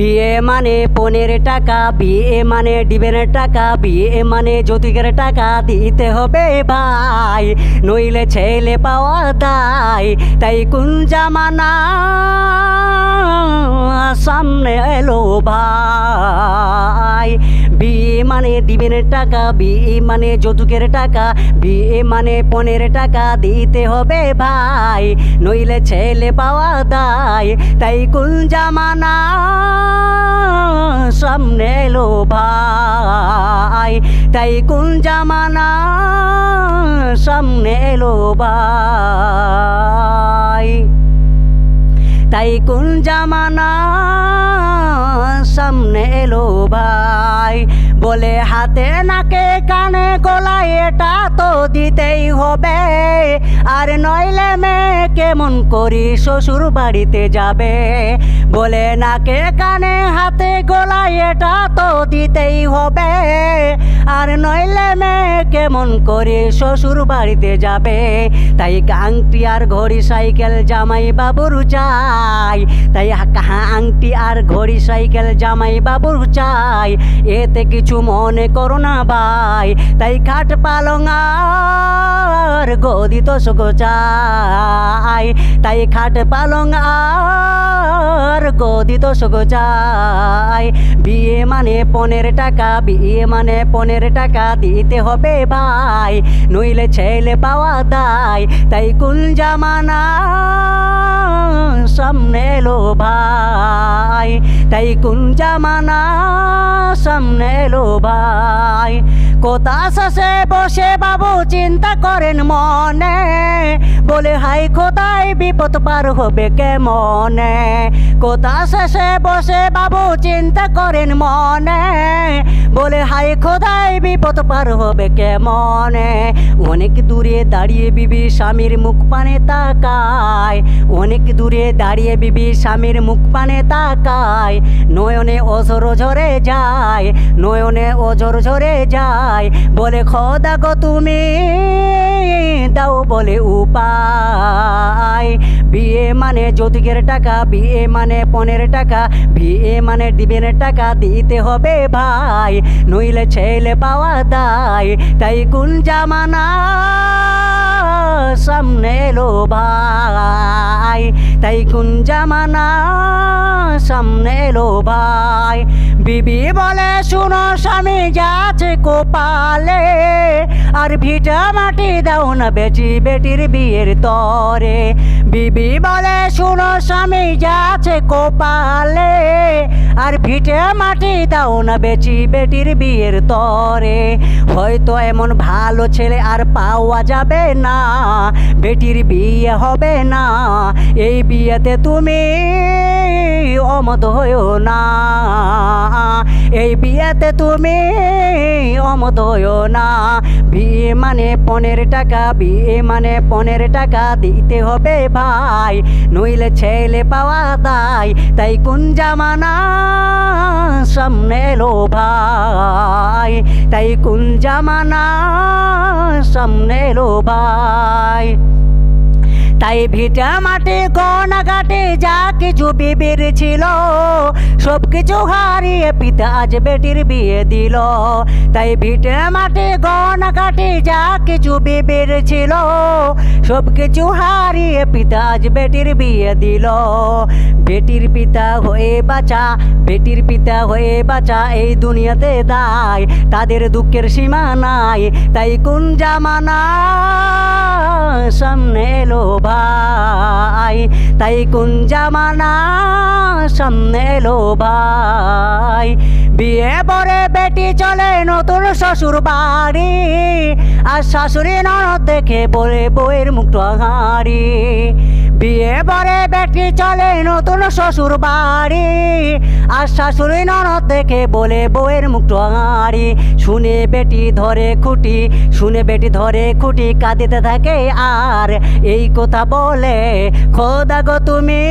বিয়ে মানে পনেরো টাকা, বিয়ে মানে ডিবের টাকা, বিয়ে মানে যৌতুকের টাকা দিতে হবে ভাই। নইলে ছেলে পাওয়া দায় তাই কোন জামানা সামনে এলো ভাই। বিয়ে মানে ডিবের টাকা, বিয়ে মানে যৌতুকের টাকা, বিয়ে মানে পনেরো টাকা দিতে হবে ভাই। নইলে ছেলে পাওয়া দায় তাই কোন জামানা সামনে এলো ভাই। তাই কোন জামানা সামনে এলো ভাই? তাই কোন জামানা সামনে এলো ভাই? বলে হাতে, নাকে, কানে, গলায়, এটা তো দিতেই হবে। আর নইলে মেয়ে কেমন করি শ্বশুর বাড়িতে যাবে? বলে নাকে, কানে, হাতে, গলায়, এটা তো দিতেই হবে। আর নইলে মেয়ে কেমন করে শ্বশুর বাড়িতে যাবে? তাই আংটি আর ঘড়ি সাইকেল জামাই বাবুর চাই। তাই আংটি আর ঘড়ি সাইকেল জামাই বাবুর চাই। এতে কিছু মনে করো না ভাই, তাই খাট পালং আর গদি তো চাই। তাই খাট পালং আর গদি তো চাই। বিয়ে মানে পনেরো টাকা, বিয়ে মানে পনেরো টাকা দিতে হবে ভাই, নইলে ছেলে পাওয়া দায়। তাই কোন জামানা সামনে এলো ভাই, তাই কোন জামানা সামনে এলো ভাই। কোথা শেষে বসে বাবু চিন্তা করেন মনে বলে, হাই, কোথায়? বিপদ পার হবে কেমনে? কোথা শেষে বসে বাবু, চিন্তা করেন মনে? বলে, হাই খোদাই বিপদ পার হবে কেমনে? অনেক দূরে দাঁড়িয়ে বিবি স্বামীর মুখ পানে তাকায়। অনেক দূরে দাঁড়িয়ে বিবি স্বামীর মুখ পানে তাকায়। নয়নে অজর ঝরে যায়, নয়নে অজর ঝরে যায়। বলে, খোদা গো তুমি বলে উপায়। বিয়ে মানে যৌতুকের টাকা, বিয়ে মানে পনেরো টাকা, বিয়ে মানে ডিবের টাকা, দিতে হবে ভাই, নইলে ছেলে পাওয়া দায়, তাই কোন জামানা সামনে এলো ভাই, তাই কোন জামানা সামনে এলো ভাই। বিবি বলে, শুনো স্বামী, যাচ্ছে কোপালে, আর ভিটা মাটি দাও না বেটি বেটির বিয়ের তরে। বিবি বলে, শুনো স্বামী যাচ্ছে কোপালে। আর ভিটে মাটি দাও না বেচি বেটির বিয়ের তরে। হয়তো এমন ভালো ছেলে আর পাওয়া যাবে না, বেটির বিয়ে হবে না। এই বিয়েতে তুমি অমত হইও না। এই বিয়েতে তুমি অমত হইও না। বিয়ে মানে পনেরো টাকা, বিয়ে মানে পনেরো টাকা, দিতে হবে ভাই, নইলে ছেলে পাওয়া দায়। তাই কোন জামানা সামনে এলো ভাই? তাই কোন জামানা সামনে এলো ভাই? তাই ভিটা মাটি গনা কাটে, যা কিছু বিবির ছিল, সব কিছু হারিয়ে পিতা আজ বেটির বিয়ে দিল। তাই ভিটে মাটি গনা কাটে, যা কিছু বিবির ছিল, সব কিছু হারিয়ে পিতা আজ বেটির বিয়ে দিল। বেটির পিতা হয়ে বাঁচা, বেটির পিতা হয়ে বাঁচা, এই দুনিয়াতে দায়, তাদের দুঃখের সীমা নাই। তাই কোন জামানা সামনে এলো ভাই? তাই কোন জামানা সামনে এলো ভাই? বিয়ে পরে বেটি চলে নতুন শ্বশুর বাড়ি, আর শাশুড়ি ননদ দেখে বলে বইয়ের মুখটা হাঁড়ি। বিয়ে পরে বেটি চলে নতুন শ্বশুর বাড়ি। আর শাশুড়ি ননদ দেখে বলে বউয়ের মুখ হাঁড়ি শুনে বেটি ধরে খুঁটি, শুনে বেটি ধরে খুঁটি, কাঁদিতে থাকে আর এই কথা বলে, খোদা গো তুমি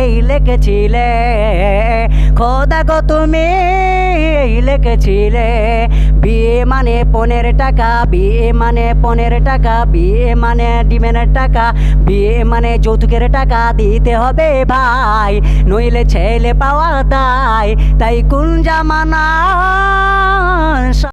এই লিখেছিলে, খোদা গো তুমি লিখেছিলে বিয়ে মানে পনেরো টাকা, বিয়ে মানে পনেরো টাকা, বিয়ে মানে ডিমের টাকা, বিয়ে মানে যৌতুকের টাকা দিতে হবে ভাই, নইলে ছেলে পাওয়া দায়, তাই কোন জামানা